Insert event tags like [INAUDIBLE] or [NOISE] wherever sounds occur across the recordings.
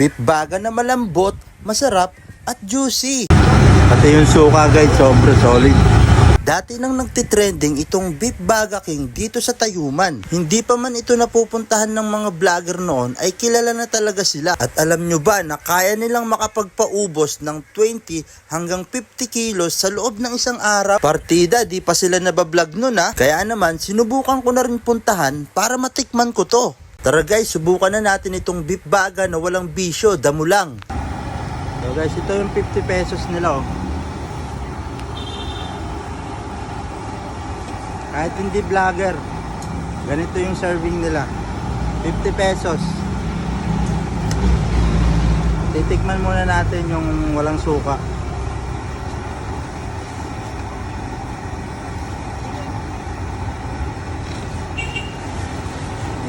Beef baga na malambot, masarap at juicy. Pati yung suka guys, sobrang solid. Dati nang nagtitrending itong Beef Baga King dito sa Tayuman. Hindi pa man ito napupuntahan ng mga vlogger noon ay kilala na talaga sila. At alam nyo ba na kaya nilang makapagpaubos ng 20 hanggang 50 kilos sa loob ng isang araw? Partida, di pa sila nabablog noon ha. Kaya naman, sinubukan ko na rin puntahan para matikman ko to. Tara guys, subukan na natin itong Beef Baga na walang bisyo, damo lang. So guys, ito yung 50 pesos nila oh. Kahit hindi vlogger, ganito yung serving nila. 50 pesos. Titikman muna natin yung walang suka.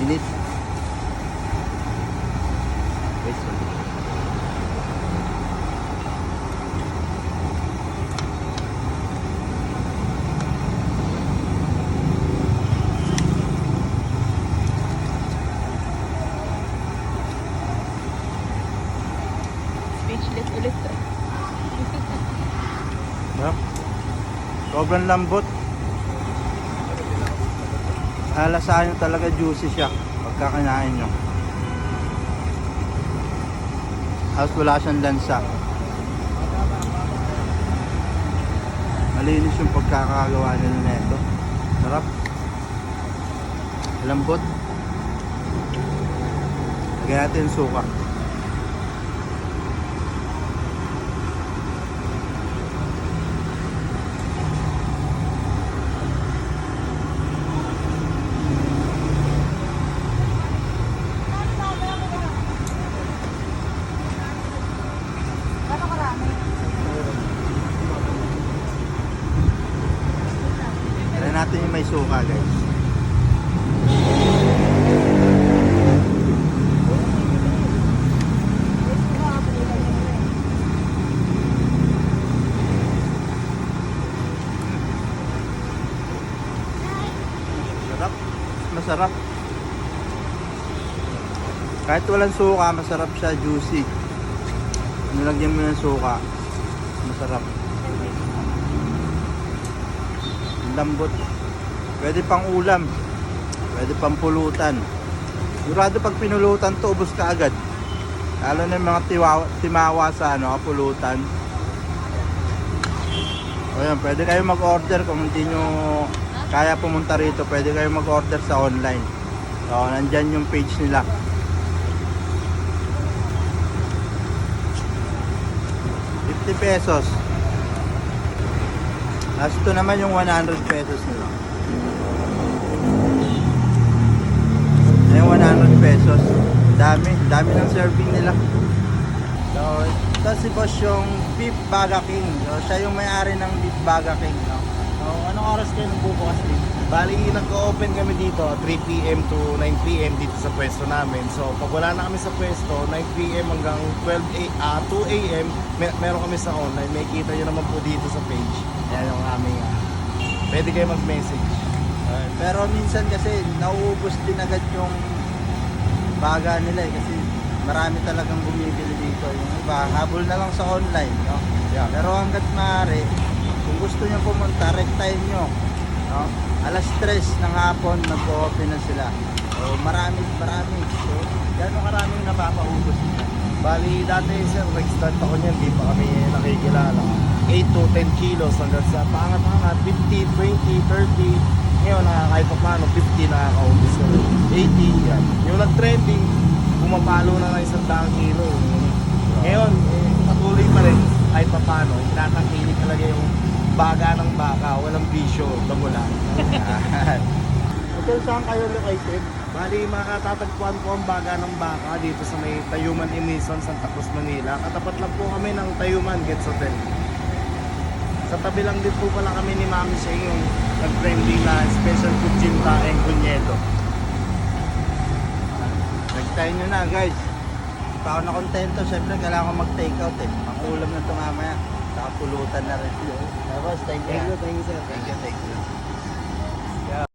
Init. Sobrang lambot. Halasahan nyo talaga juicy siya pagka kinain nyo. Halos wala siyang lansa. Malinis yung pagkakagawa nila nito. Sarap. Lambot. Lagyan natin suka. Try natin yung may suka guys. Sarap. Masarap. Kahit walang suka, masarap siya, juicy. Nilagyan mo ng suka, masarap. Lambot. Pwede pang ulam. Pwede pang pulutan. Sigurado pag pinulutan to, ubos ka agad. Lalo na yung mga tiwawa, timawa sa ano, pulutan. O yan, pwede kayo mag-order kung hindi nyo kaya pumunta rito. Pwede kayo mag-order sa online. So, nandyan yung page nila. $50 pesos. Tapos ito naman yung 100 pesos nila. Yung 100 pesos. Dami, dami ng serving nila. So, ito si boss yung Beef Baga King. So, siya yung may-ari ng Beef Baga King. No? So, anong oras kayo nagbubukas din? Bali, nag-open kami dito 3pm to 9pm dito sa pwesto namin. So, pag wala na kami sa pwesto, 9pm hanggang 12 a, ah, 2am, mer meron kami sa online. May kita nyo naman po dito sa page. Ayan yung aming, ah, pwede kayo mag-message. Pero minsan kasi nauubos din agad yung baga nila eh, kasi marami talagang bumibili dito. Yung iba, habol na lang sa online. No? Yeah. Pero hanggat maaari, kung gusto nyo pumunta, rek time nyo. No? Alas 3 ng hapon, nag-open na sila. So, marami, marami. So, gano'ng karaming napapaubos nila. Bali, dati sir, nag-start ako niyan, di pa kami nakikilala. 8 to 10 kilos hanggang sa pangat-angat, 50, 20, 30. Ngayon, na kahit pa paano, 50 nakakaubos ko. 80, yan. Yung nag-trending, pumapalo na ng isang daang kilo. Ngayon, eh, patuloy pa rin, kahit pa paano, tinatangkilik talaga yung baga ng baka, walang bisyo, damula. [LAUGHS] Hotel saan kayo located? Bali, makatatagpuan po ang baga ng baka dito sa may Tayuman Inison, Santa Cruz, Manila. Katapat lang po kami ng Tayuman Gets Hotel. Sa tabi lang din po pala kami ni Mami Sheng yung nag-friendly na special kutsinta and kunyeto. Nag-time nyo na guys. Pa ako na kontento, syempre kailangan ko mag-take out eh. Pangulam na ito mamaya. Saka pulutan na rin. Tapos, thank you. Thank you, sir. Thank you, thank you.